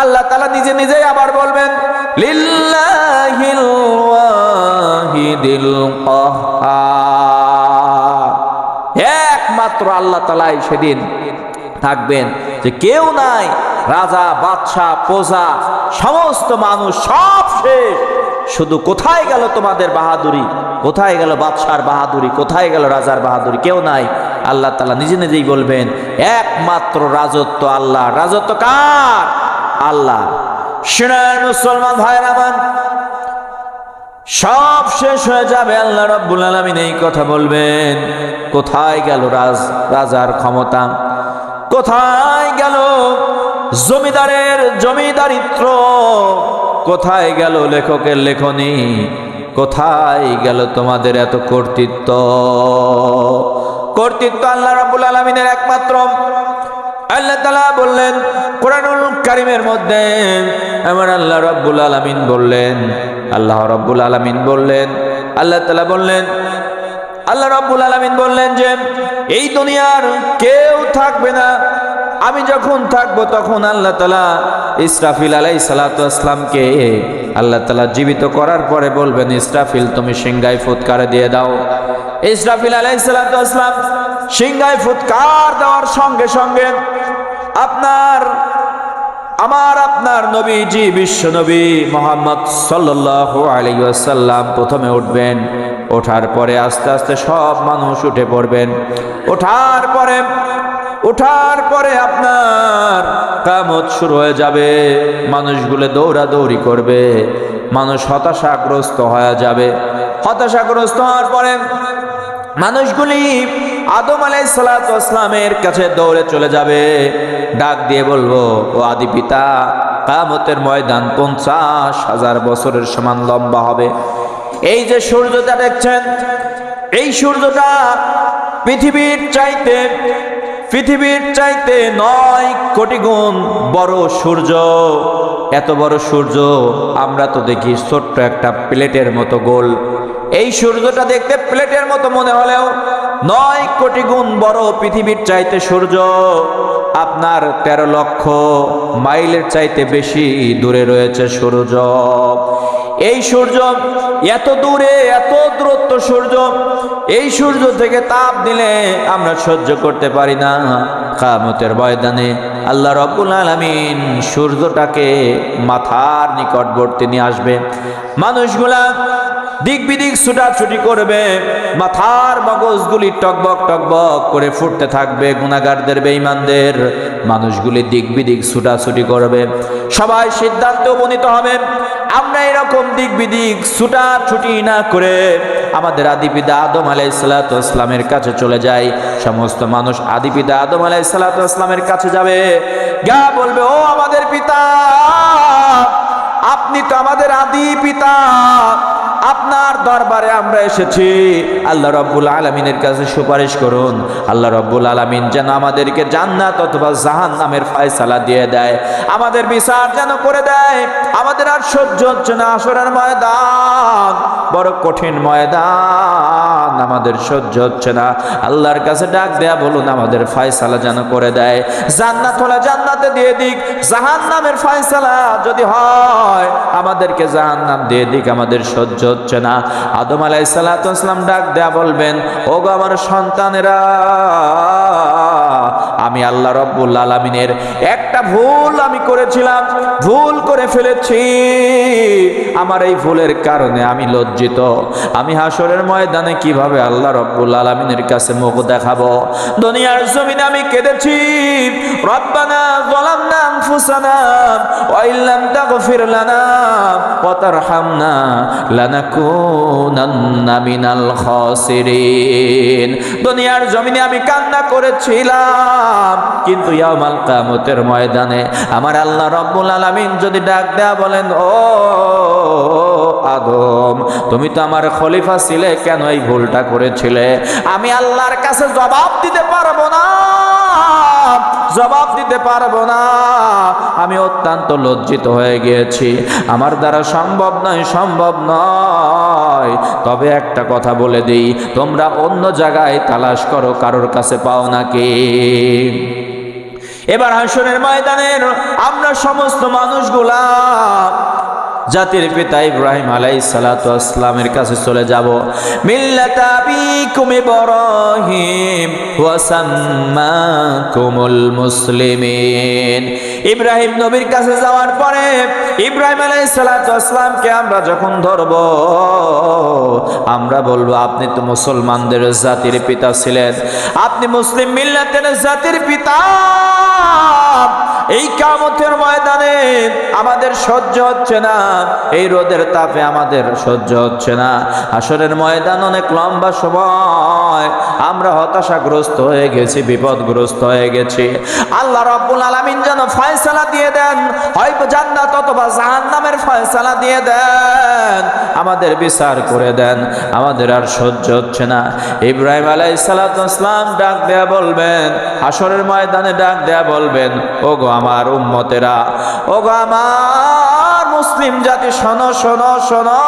আল্লাহ তালা নিজে নিজেই আবার বলবেন। একমাত্র আল্লাহ তালাই সেদিন থাকবেন যে কেউ নাই, রাজা, বাদশাহ, প্রজা, সমস্ত মানুষ সব শেষ। শুধু কোথায় গেল তোমাদের বাহাদুরি? কোথায় গেল বাদশার বাহাদুরি? কোথায় গেল রাজার বাহাদুরি? কেউ নাই। আল্লাহ তালা নিজে নিজেই বলবেন, একমাত্র রাজত্ব আল্লাহ। রাজত্ব কার? আল্লাহ। সিনার মুসলমান ভাইয়ের আমার, সব শেষ হয়ে যাবে, আল্লাহ রব্বুল আলমিন এই কথা বলবেন। কোথায় গেল রাজ, রাজার ক্ষমতা? কোথায় গেল জমিদারের জমিদারিত্ব কোথায় গেল লেখকের লেখনী? কোথায় গেল তোমাদের এত কর্তৃত্ব? কর্তৃত্ব আল্লাহ রাব্বুল আলমিনের একমাত্র আল্লাহ তালা বললেন, কোরআনুল কারিমের মধ্যে আমার আল্লাহ রব্বুল আলমিন বললেন, আল্লাহ রব্বুল আলমিন বললেন, আল্লাহ তালা বললেন, আল্লাহ রব্বুল আলমিন বললেন যে, এই দুনিয়ার কেউ থাকবে না। আমি যখন থাকব তখন আল্লাহ তালা ইসরাফিল আলাই সালাতামকে আল্লাহ তালা জীবিত করার পরে বলবেন, ইসরাফিল তুমি সিংগাই ফুৎকারে দিয়ে দাও। ইসরাফিল আলাই সালাতাম সিংগাই ফুৎকার দেওয়ার সঙ্গে সঙ্গে আপনার, আমার আপনার নবীজি, বিশ্ব নবী মোহাম্মদ আলাইসাল্লাম প্রথমে উঠবেন, ওঠার পরে আস্তে আস্তে সব মানুষ উঠে পড়বেন। ওঠার পরে ওঠার পরে আপনার কামত শুরু হয়ে যাবে, মানুষগুলো দৌড়াদৌড়ি করবে, মানুষ হতাশাগ্রস্ত হয়ে যাবে। হতাশাগ্রস্ত হওয়ার পরে মানুষগুলি আদম আলাই সালাতামের কাছে দৌড়ে চলে যাবে। ডাক দিয়ে বলব, ও আদি পিতা কামতের ময়দান পঞ্চাশ হাজার বছরের সমান লম্বা হবে। এই যে সূর্যটা দেখছেন, এই সূর্যটা পৃথিবীর চাইতে পৃথিবীর চাইতে নয় কোটি গুণ বড় সূর্য। এত বড় সূর্য, আমরা তো দেখি ছোট্ট একটা প্লেটের মতো গোল। এই সূর্যটা দেখতে প্লেটের মতো মনে হলেও নয় কোটি গুণ বড় পৃথিবীর চাইতে সূর্য আপনার তেরো লক্ষ মাইলের চাইতে বেশি দূরে রয়েছে সূর্য। এই সূর্য এত দূরে, এত দূরত্ব সূর্য, এই সূর্য থেকে তাপ দিলে আমরা সহ্য করতে পারি না। কামতের ময়দানে আল্লাহ রব্বুল আলমিন সূর্যটাকে মাথার নিকটবর্তী নিয়ে আসবে। মানুষগুলা দিক বিদিক ছুটাছুটি করবে, মাথার মগজগুলি টকবক টকবক করে ফুটতে থাকবে গুণাগারদের, বেঈমানদের। মানুষগুলি দিক বিদিক ছুটাছুটি করবে। সবাই সিদ্ধান্তে উপনীত হবে, আমরা এরকম দিক বিদিক ছুটাছুটি না করে আমাদের আদিপিতা আদম আলাই সালাতামের কাছে চলে যাই। সমস্ত মানুষ আদিপিতা আদম আলাই সালাতামের কাছে যাবে। গা বলবে, ও আমাদের পিতা, আপনি তো আমাদের আদি পিতা আপনার দরবারে আমরা এসেছি। আল্লাহ রব্বুল আলমিনের কাছে সুপারিশ করুন। আল্লাহ রব্বুল আলমিন যেন আমাদেরকে জান্নাত অথবা জাহান নামের ফায়সালা দিয়ে দেয়। আমাদের বিচার যেন করে দেয়। আমাদের আর সহ্য হচ্ছে না আসরের ময়দান, বড় কঠিন ময়দান। আমাদের সহ্য হচ্ছে না। আল্লাহর কাছে ডাক দেয়া বলুন, আমাদের ফায়সালা যেন করে দেয়। জান্নাত হলে জান্নাতে দিয়ে দিক জাহান নামের ফায়সালা যদি হয়, আমাদেরকে জাহান নাম দিয়ে দিক, আমাদের সহ্য হচ্ছে না। আদম আলাই সালাতাম ডাক দেয়া বলবেন ও গো আমার সন্তানেরা আমি আল্লাহ রব্বুল আলমিনের একটা ভুল আমি করেছিলাম, ভুল করে ফেলেছি। আমার এই ভুলের কারণে আমি লজ্জিত। আমি হাসরের ময়দানে কীভাবে আল্লাহ রব্বুল আলমিনের কাছে মুখ দেখাবো? দুনিয়ার জমিনে আমি কেঁদেছি। রব্বানা যালামনা আনফুসানা ওয়া ইল্লাম তাগফির লানা ওয়া তারহামনা লানাকুনান্না মিনাল খাসিরিন। দুনিয়ার জমিনে আমি কান্না করেছিলাম। কিন্তু ইয়াউমাল কিয়ামতের ময়দানে আমার আল্লাহ রব্বুল আলমিন যদি ডাক দেয়া বলেন, ও আদম, তুমি তো আমার খলিফা ছিলে, কেন এই ভুলটা করেছিলে? আমি আল্লাহর কাছে জবাব দিতে পারব না। জবাব দিতে পারব না। আমি অত্যন্ত লজ্জিত হয়ে গিয়েছি। আমার দ্বারা সম্ভব নয় সম্ভব নয়। তবে একটা কথা বলে দিই, তোমরা অন্য জায়গায় তালাশ করো, কারোর কাছে পাও নাকি? এবার হাসনের ময়দানের আমরা সমস্ত মানুষগুলা জাতির পিতা ইব্রাহিম আলাই সালাতামের কাছে চলে যাব। ওয়াসাম্মাকুমুল মুসলিমিন। ইব্রাহিম নবীর কাছে যাওয়ার পরে ইব্রাহিম আলাই সালাতামকে আমরা যখন ধরব, আমরা বলব, আপনি তো মুসলমানদের জাতির পিতা ছিলেন। আপনি মুসলিম মিল্লাতের জাতির পিতা। এই কামতের ময়দানে আমাদের সহ্য হচ্ছে না। এই রোদের তাপে আমাদের সহ্য হচ্ছে না। আসরের ময়দান অনেক লম্বা সময়। আমরা হতাশাগ্রস্ত হয়ে গেছি, বিপদগ্রস্ত হয়ে গেছি। আল্লাহ রাব্বুল আলামিন যেন ফয়সালা দিয়ে দেন। হয়তো জান্নাত অথবা জাহান্নামের ফয়সালা দিয়ে দেন। আমাদের বিচার করে দেন। আমাদের আর সহ্য হচ্ছে না। ইব্রাহিম আলাইহিস সালাতু ওয়াসসালাম ডাক দেয়া বলবেন হাসরের ময়দানে ডাক দেয়া বলবেন ও ওগো আমার উম্মতেরা। ওগো আমার মুসলিম জাতি, শোনো শোনো শোনো।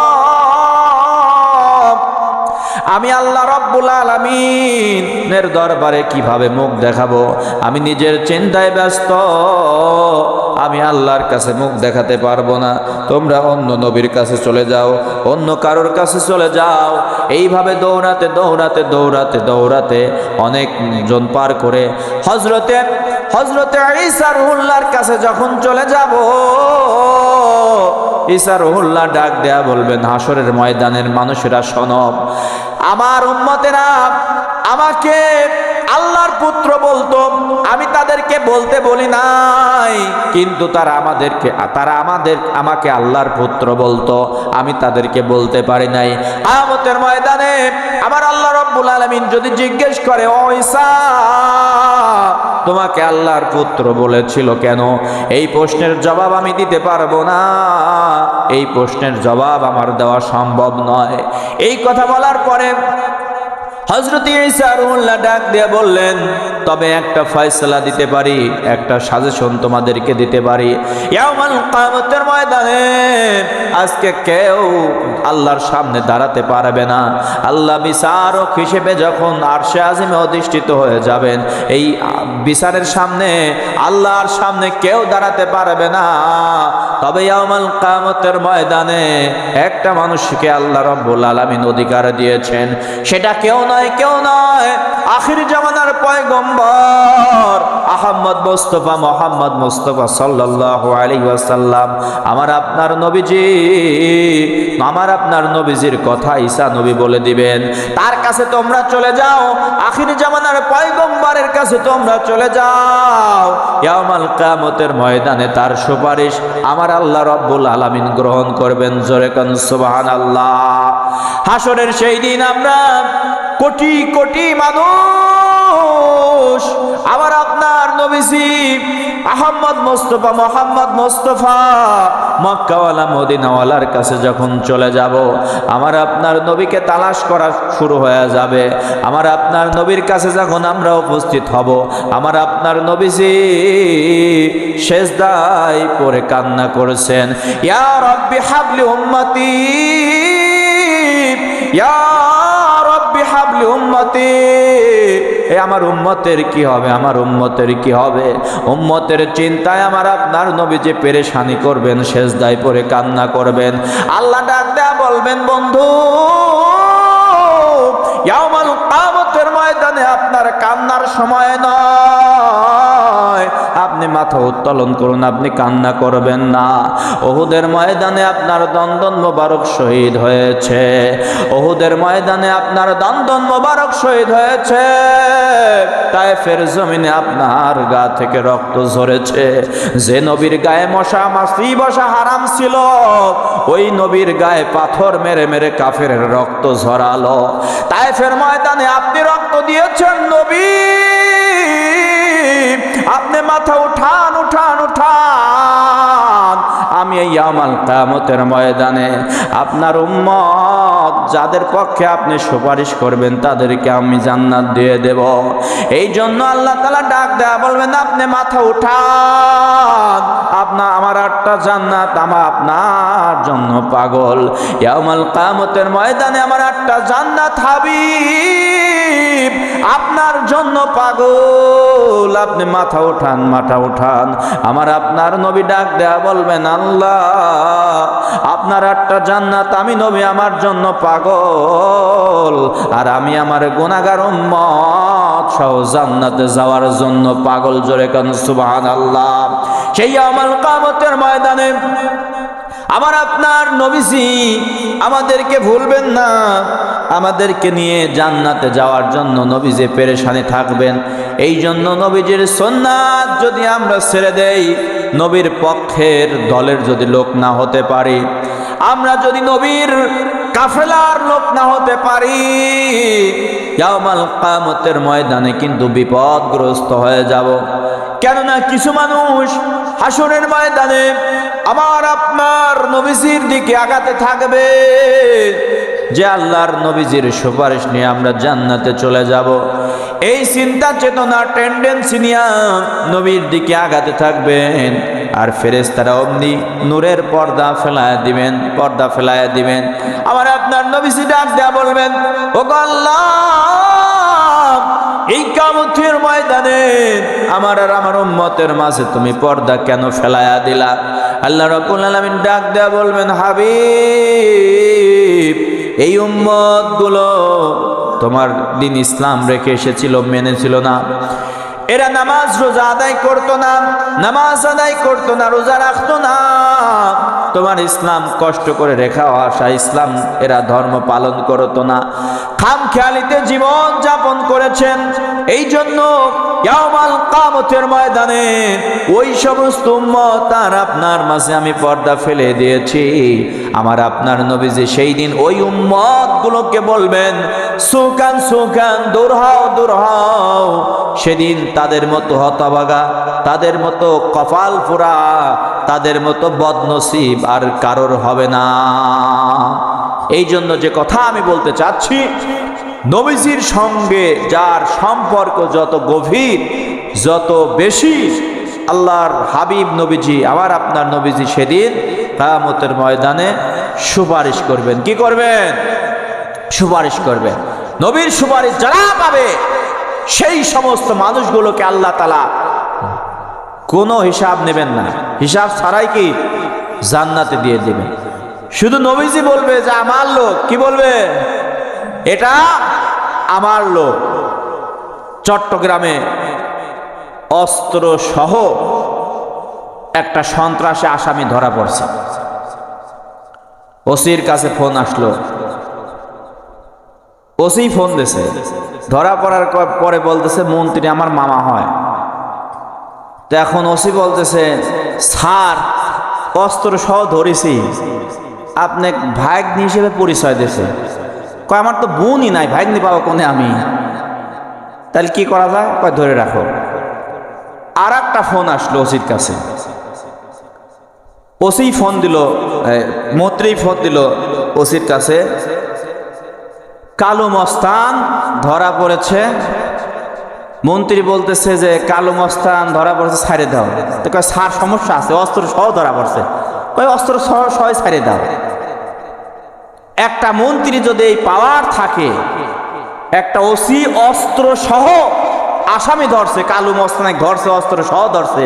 আমি আল্লাহ রব্বুল আলমিনের দরবারে কীভাবে মুখ দেখাবো? আমি নিজের চিন্তায় ব্যস্ত। আমি আল্লাহর কাছে মুখ দেখাতে পারব না। তোমরা অন্য নবীর কাছে চলে যাও, অন্য কারোর কাছে চলে যাও। এইভাবে দৌড়াতে দৌড়াতে দৌড়াতে দৌড়াতে অনেক জন পার করে হজরতে হজরতে ঈসা রুহুল্লাহর কাছে যখন চলে যাব, ঈসা রুহুল্লাহ ডাক দেয়া বলবেন হাসরের ময়দানের মানুষেরা সনব আমার উম্মতেরা আমাকে আল্লাহর পুত্র বলতো, আমি তাদেরকে বলতে বলি নাই, কিন্তু তারা আমাদেরকে, তারা আমাদের, আমাকে আল্লাহর পুত্র বলতো, আমি তাদেরকে বলতে পারি নাই। আমতের ময়দানে আমার আল্লাহ রব্বুল আলমিন যদি জিজ্ঞেস করে, ও তোমাকে আল্লাহর পুত্র বলেছিল কেন? এই প্রশ্নের জবাব আমি দিতে পারব না। এই প্রশ্নের জবাব আমার দেওয়া সম্ভব নয়। এই কথা বলার পরে হজরত ইসারুল্লাহ ডাক দিয়ে বললেন, তবে একটা ফয়সলা দিতে পারি, একটা সাজেশন তোমাদেরকে দিতে পারি। কামতের সামনে দাঁড়াতে পারবে না। আল্লাহ বিচারক হিসেবে যখন আরশে আজিমে অধিষ্ঠিত হয়ে যাবেন, এই বিচারের সামনে, আল্লাহর সামনে কেউ দাঁড়াতে পারবে না। তবে ইয়ামাল কামতের ময়দানে একটা মানুষকে আল্লাহ রব্বুল আলামিন অধিকার দিয়েছেন। সেটা কেউ নয় কেউ নয় আখির জামানার পয়গম্বর। আহম্মদ মোস্তফা, মোহাম্মদ মোস্তফা সাল্লাল্লাহু আলাইহি ওয়াসাল্লাম। আমার আপনার নবীজি, আমার আপনার নবীজির কথা ঈসা নবী বলে দিবেন। তার কাছে তোমরা চলে যাও। আখির জামানার পয়গম্বরের কাছে তোমরা চলে যাও। ইয়ামাল কিয়ামতের ময়দানে তার সুপারিশ আমার আল্লাহ রব্বুল আলামিন গ্রহণ করবেন। জোরে কান, সুবহানাল্লাহ। হাসরের সেই দিন আমরা কোটি কোটি মানুষ নবীজি আহম্মদ মোস্তফা, মোহাম্মদ মোস্তফা। মক্কাওয়ালা, মদিনাওয়ালার কাছে যখন চলে যাব, আমার আপনার নবীকে তালাশ করা শুরু হয়ে যাবে। আমার আপনার নবীর কাছে যখন আমরা উপস্থিত হব, আমার আপনার নবীজি শেষদায় পরে কান্না করেছেন, ইয়া রব্বি হাবলি উম্মতি, ইয়া রব্বি হাবলি উম্মতি। আমার উম্মতের কি হবে? আমার উম্মতের কি হবে? উম্মতের চিন্তায় আমার আপনার নবী যে পেরেশানি করবেন শেষ দায় পরে কান্না করবেন। আল্লাহ ডাক দেয়া বলবেন, বন্ধু ইয়ামাল কামতের ময়দানে আপনার কান্নার সময় নয়। আপনি মাথা উত্তোলন করুন, আপনি কান্না করবেন না। ওহুদের ময়দানে আপনার দন্দন মোবারক শহীদ হয়েছে। ওহুদের ময়দানে আপনার দন্দন মোবারক শহীদ হয়েছে। তাই ফের জমিনে আপনার গা থেকে রক্ত ঝরেছে। যে নবীর গায়ে মশা মাছি বসা হারাম ছিল, ওই নবীর গায়ে পাথর মেরে মেরে কাফের রক্ত ঝরালো। তাই ফের ময়দানে আপনি রক্ত দিয়েছেন নবী। উঠান আমি এই আমাল কামতের ময়দানে আপনার উম্মত, যাদের পক্ষে আপনি সুপারিশ করবেন, তাদেরকে আমি জান্নাত দিয়ে দেব। এই জন্য আল্লাহ তালা ডাক দেয়া বলবেন, আপনি মাথা উঠান। আপনার, আমার আটটা জান্নাত আমার, আপনার জন্য পাগল। ইয়ামাল কামতের ময়দানে আমার আটটা জান্নাত হাবিব। আপনার জন্য পাগল। আপনি মাথা উঠান মাথা উঠান। আমার আপনার নবী ডাক দেয়া বলবেন, আল্লাহ, আপনার আটটা জান্নাত আমি নবী আমার জন্য পাগল। আর আমি আমার গুণাগার উম্মত সহ জান্নাতে যাওয়ার জন্য পাগল জোরে কেন? সুবহান আল্লাহ সেই আমাল কামতের ময়দানে আমার আপনার নবীজি আমাদেরকে ভুলবেন না। আমাদেরকে নিয়ে জান্নাতে যাওয়ার জন্য নবীজে পেরেশানি থাকবেন, এই জন্য নবীজির সন্ন্যাত যদি আমরা ছেড়ে দেই, নবীর পক্ষের দলের যদি লোক না হতে পারি, আমরা যদি নবীর কাফেলার লোক না হতে পারি ইয়ামাল কামতের ময়দানে কিন্তু বিপদগ্রস্ত হয়ে যাব। কেননা কিছু মানুষ হাসনের ময়দানে আমার আপনার নবীজির দিকে আগাতে থাকবে। যে আল্লাহর নবীজির সুপারিশ নিয়ে আমরা জান্নাতে চলে যাব। এই চিন্তা চেতনা টেন্ডেন্সি নিয়ে নবীর দিকে আগাতে থাকবেন। আর ফেরেস্তারা অমনি নূরের পর্দা ফেলায় দিবেন, পর্দা ফেলায় দিবেন। আমার আপনার নবীজি ডাক দেয়া বলবেন ও গো আল্লাহ, এই কামতের ময়দানে আমার আর আমার উম্মতের মাঝে তুমি পর্দা কেন ফেলায়া দিলা? আল্লাহ রাব্বুল আলামিন ডাক দেয়া বলবেন, হাবিব এই উম্মতগুলো তোমার দিন ইসলাম রেখে এসেছিল মেনেছিল না। এরা নামাজ রোজা আদায় করতো না, নামাজ আদায় করতো না, রোজা রাখতো না। তোমার ইসলাম কষ্ট করে রেখা আসা, ইসলাম এরা ধর্ম পালন করতো না। খাম খেয়ালিতে জীবন যাপন করেছেন। এই জন্য ময়দানে ওই সমস্ত আর আপনার মাঝে আমি পর্দা ফেলে দিয়েছি। আমার আপনার নবীজি সেই দিন ওই উম্মত গুলোকে বলবেন, সুকান সুকান, দূর হও দূর হও। সেদিন তাদের মতো হতবাগা তাদের মতো কপাল পোড়া তাদের মতো বদনসিব আর কারোর হবে না। এই জন্য যে কথা আমি বলতে চাচ্ছি, নবীজির সঙ্গে যার সম্পর্ক যত গভীর, যত বেশি, আল্লাহর হাবিব নবীজি, আবার আপনার নবীজি সেদিন কায়ামতের ময়দানে সুপারিশ করবেন। কি করবেন? সুপারিশ করবেন। নবীর সুপারিশ যারা পাবে, সেই সমস্ত মানুষগুলোকে আল্লাহ তালা কোনো হিসাব নেবেন না। হিসাব ছাড়াই কি জান্নাতে দিয়ে দেবে। শুধু নবীজি বলবে যে, আমার লোক। কি বলবে? এটা আমার লোক। চট্টগ্রামে অস্ত্র সহ একটা সন্ত্রাসে আসামি ধরা পড়ছে। ওসির কাছে ফোন আসলো। ওসি ফোন দিছে। ধরা পড়ার পরে বলতেছে, মন্ত্রী, আমার মামা হয়। তো এখন ওসি বলতেছে, স্যার অস্ত্র সহ ধরেছি। আপনি ভাগ্নি হিসেবে পরিচয় দিয়েছে। কয়, আমার তো বোনই নাই, ভাগ্নি পাবো কোনে আমি? তাহলে কি করা যায়? কয়, ধরে রাখো। আর একটা ফোন আসলো ওসির কাছে। ওসি ফোন দিল মন্ত্রী ফোন দিল ওসির কাছে। কালো মস্তান ধরা পড়েছে। মন্ত্রী বলতেছে যে, কালো মস্তান ধরা পড়ছে, ছাড়ে দাও। তো সার সমস্যা আছে, অস্ত্র সহ ধরা পড়ছে। কয়, অস্ত্র সহ সহ ছাড়ে দাও। একটা মন্ত্রী যদি এই পাওয়ার থাকে, একটা ওসি অস্ত্র সহ আসামি ধরছে, কালু মস্তানে ধরছে, অস্ত্র সহ ধরছে